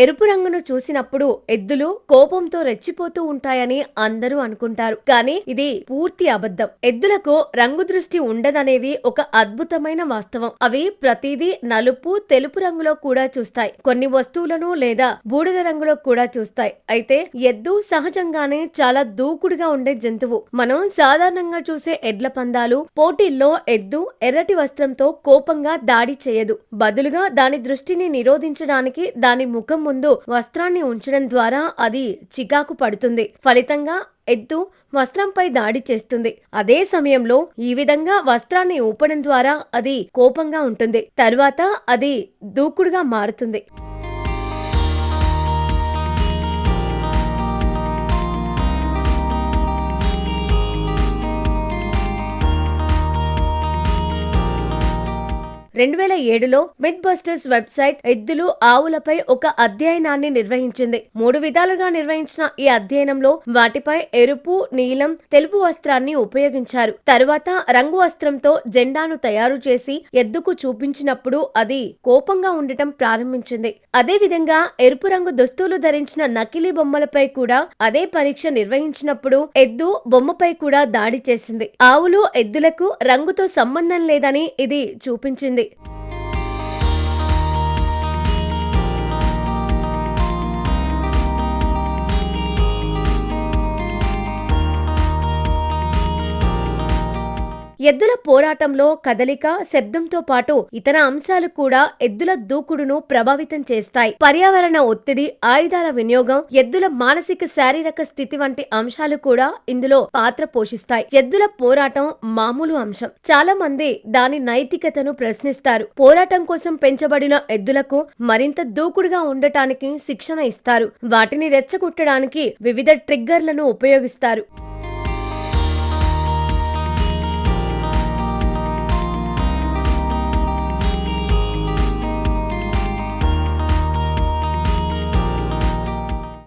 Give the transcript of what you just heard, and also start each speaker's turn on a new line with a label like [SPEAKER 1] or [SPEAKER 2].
[SPEAKER 1] ఎరుపు రంగును చూసినప్పుడు ఎద్దులు కోపంతో రెచ్చిపోతూ ఉంటాయని అందరూ అనుకుంటారు. కానీ ఇది పూర్తి అబద్ధం. ఎద్దులకు రంగు దృష్టి ఉండదనేది ఒక అద్భుతమైన వాస్తవం. అవి ప్రతిదీ నలుపు తెలుపు రంగులో కూడా చూస్తాయి. కొన్ని వస్తువులను లేదా బూడిద రంగులో కూడా చూస్తాయి. అయితే ఎద్దు సహజంగానే చాలా దూకుడుగా ఉండే జంతువు. మనం సాధారణంగా చూసే ఎడ్ల పందాలు పోటీల్లో ఎద్దు ఎర్రటి వస్త్రంతో కోపంగా దాడి చేయదు. బదులుగా దాని దృష్టిని నిరోధించడానికి దాని ముఖం ముందు వస్త్రాన్ని ఉంచడం ద్వారా అది చికాకు పడుతుంది. ఫలితంగా ఎద్దు వస్త్రంపై దాడి చేస్తుంది. అదే సమయంలో ఈ విధంగా వస్త్రాన్ని ఊపడం ద్వారా అది కోపంగా ఉంటుంది. తరువాత అది దూకుడుగా మారుతుంది. రెండు వేల ఏడులో మిత్ బస్టర్స్ వెబ్సైట్ ఎద్దులు ఆవులపై ఒక అధ్యయనాన్ని నిర్వహించింది. మూడు విధాలుగా నిర్వహించిన ఈ అధ్యయనంలో వాటిపై ఎరుపు నీలం తెలుపు వస్త్రాన్ని ఉపయోగించారు. తరువాత రంగు వస్త్రంతో జెండాను తయారు చేసి ఎద్దుకు చూపించినప్పుడు అది కోపంగా ఉండటం ప్రారంభించింది. అదే విధంగా ఎరుపు రంగు దుస్తులు ధరించిన నకిలీ బొమ్మలపై కూడా అదే పరీక్ష నిర్వహించినప్పుడు ఎద్దు బొమ్మపై కూడా దాడి చేసింది. ఆవులు ఎద్దులకు రంగుతో సంబంధం లేదని ఇది చూపించింది. bye. ఎద్దుల పోరాటంలో కదలిక శబ్దంతో పాటు ఇతర అంశాలు కూడా ఎద్దుల దూకుడును ప్రభావితం చేస్తాయి. పర్యావరణ ఒత్తిడి ఆయుధాల వినియోగం ఎద్దుల మానసిక శారీరక స్థితి వంటి అంశాలు కూడా ఇందులో పాత్ర పోషిస్తాయి. ఎద్దుల పోరాటం మామూలు అంశం. చాలా మంది దాని నైతికతను ప్రశ్నిస్తారు. పోరాటం కోసం పెంచబడిన ఎద్దులకు మరింత దూకుడుగా ఉండటానికి శిక్షణ ఇస్తారు. వాటిని రెచ్చగొట్టడానికి వివిధ ట్రిగ్గర్లను ఉపయోగిస్తారు.